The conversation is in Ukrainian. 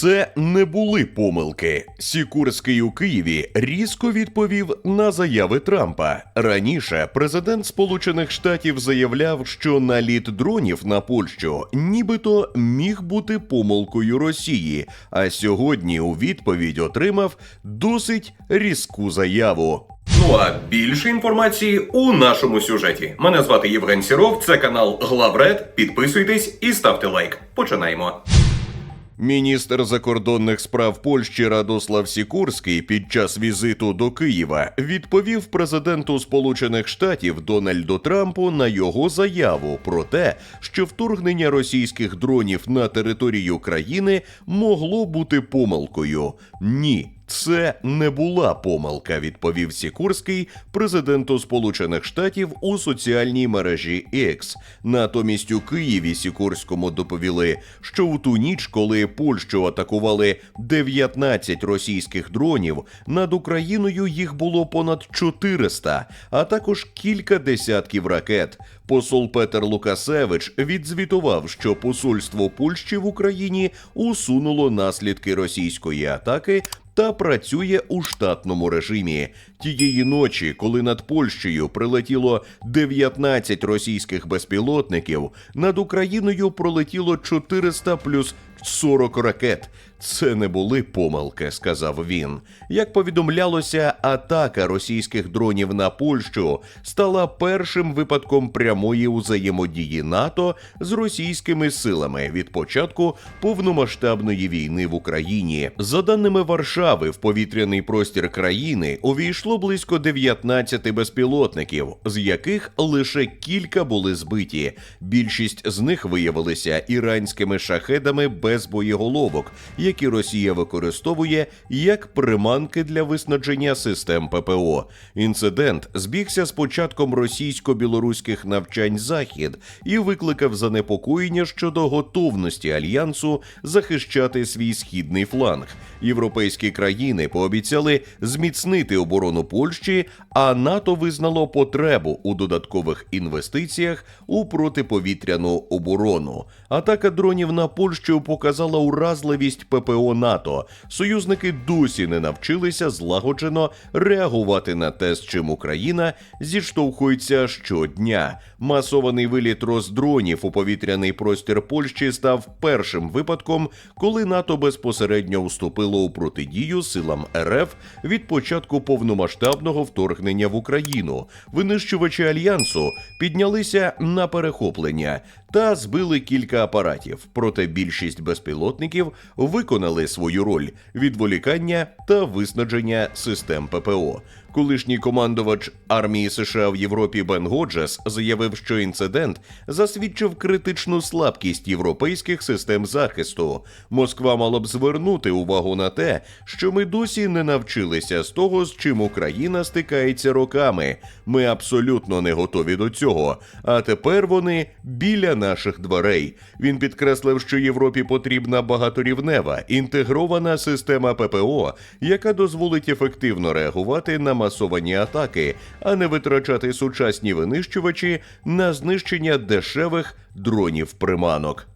Це не були помилки. Сікурський у Києві різко відповів на заяви Трампа. Раніше президент Сполучених Штатів заявляв, що наліт дронів на Польщу нібито міг бути помилкою Росії. А сьогодні у відповідь отримав досить різку заяву. Ну а більше інформації у нашому сюжеті. Мене звати Євген Сіров, це канал Главред. Підписуйтесь і ставте лайк. Починаємо. Міністр закордонних справ Польщі Радослав Сікорський під час візиту до Києва відповів президенту Сполучених Штатів Дональду Трампу на його заяву про те, що вторгнення російських дронів на територію країни могло бути помилкою. Ні. Це не була помилка, відповів Сікорський президенту Сполучених Штатів у соціальній мережі X. Натомість у Києві Сікорському доповіли, що у ту ніч, коли Польщу атакували 19 російських дронів, над Україною їх було понад 400, а також кілька десятків ракет. Посол Петер Лукасевич відзвітував, що посольство Польщі в Україні усунуло наслідки російської атаки та працює у штатному режимі. Тієї ночі, коли над Польщею прилетіло 19 російських безпілотників, над Україною пролетіло 400 плюс 40 ракет. Це не були помилки, сказав він. Як повідомлялося, атака російських дронів на Польщу стала першим випадком прямої взаємодії НАТО з російськими силами від початку повномасштабної війни в Україні. За даними Варшави, в повітряний простір країни увійшло близько 19 безпілотників, з яких лише кілька були збиті. Більшість з них виявилися іранськими шахедами без боєголовок, які Росія використовує як приманки для виснаження систем ППО. Інцидент збігся з початком російсько-білоруських навчань Захід і викликав занепокоєння щодо готовності альянсу захищати свій східний фланг. Європейські країни пообіцяли зміцнити оборону Польщі, а НАТО визнало потребу у додаткових інвестиціях у протиповітряну оборону. Атака дронів на Польщу показала уразливість ППО НАТО. Союзники досі не навчилися злагоджено реагувати на те, з чим Україна зіштовхується щодня. Масований виліт роздронів у повітряний простір Польщі став першим випадком, коли НАТО безпосередньо вступило у протидію силам РФ від початку повномасштабного вторгнення в Україну. Винищувачі альянсу піднялися на перехоплення та збили кілька апаратів. Проте більшість безпілотників виконали свою роль відволікання та виснаження систем ППО. Колишній командувач армії США в Європі Бен Годжес заявив, що інцидент засвідчив критичну слабкість європейських систем захисту. Москва мала б звернути увагу на те, що ми досі не навчилися з того, з чим Україна стикається роками. Ми абсолютно не готові до цього. А тепер вони біля наших дверей. Він підкреслив, що Європі потрібна багаторівнева інтегрована система ППО, яка дозволить ефективно реагувати на масовані атаки, а не витрачати сучасні винищувачі на знищення дешевих дронів приманок.